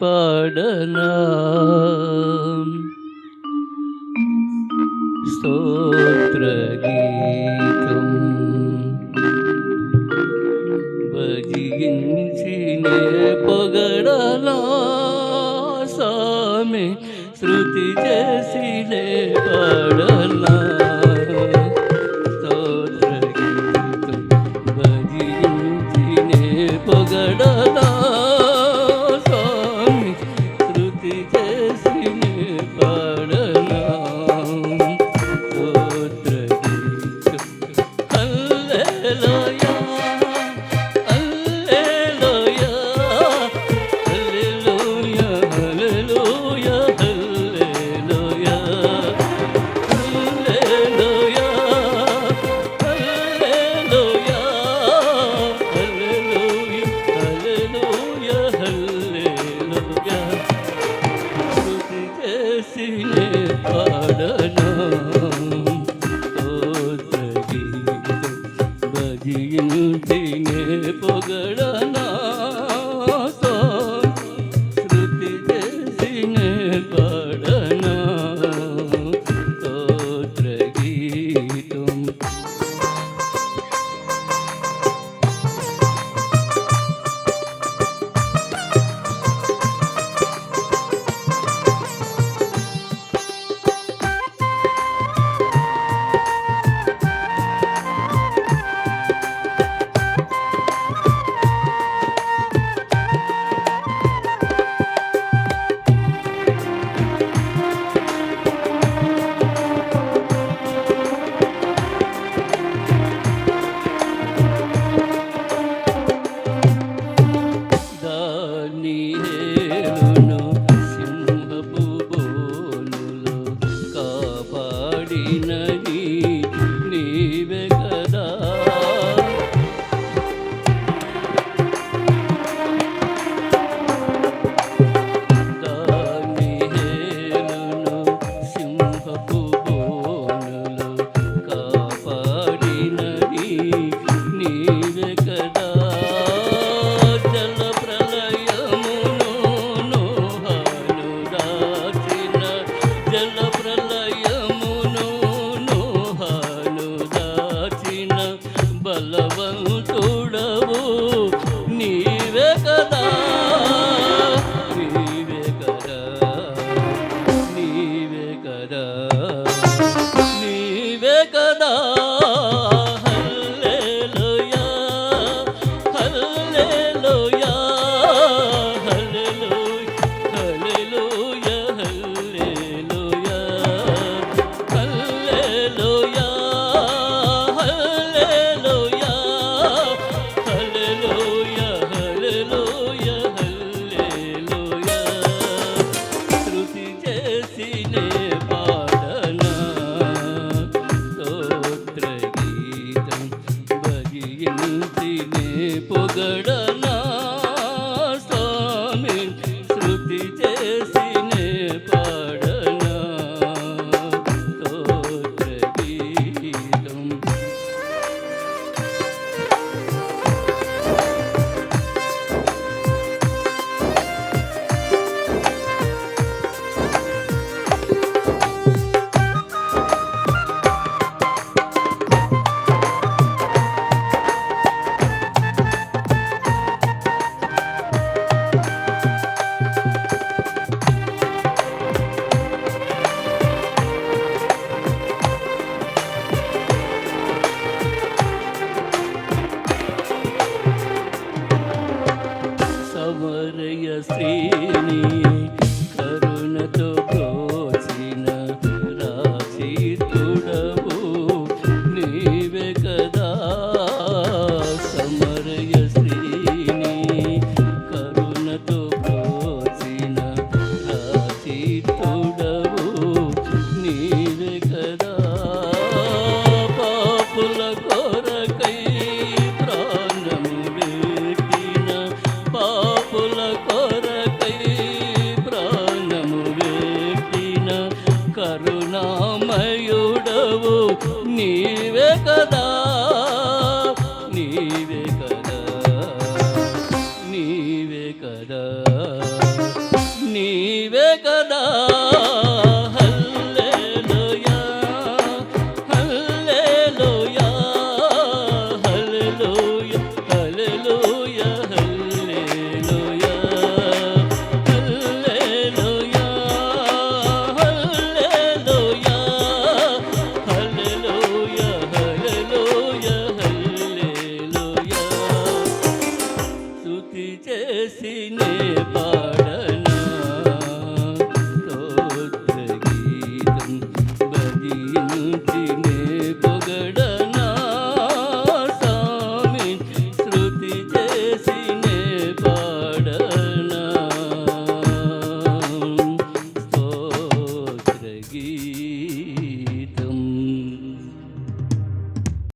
పాడలా స్తోత్రగీతం భజించిన పొగడలా సామి శృతి చేసిలే పాడలా love. ಮಗಳು ಗಿಡನ శ్రీని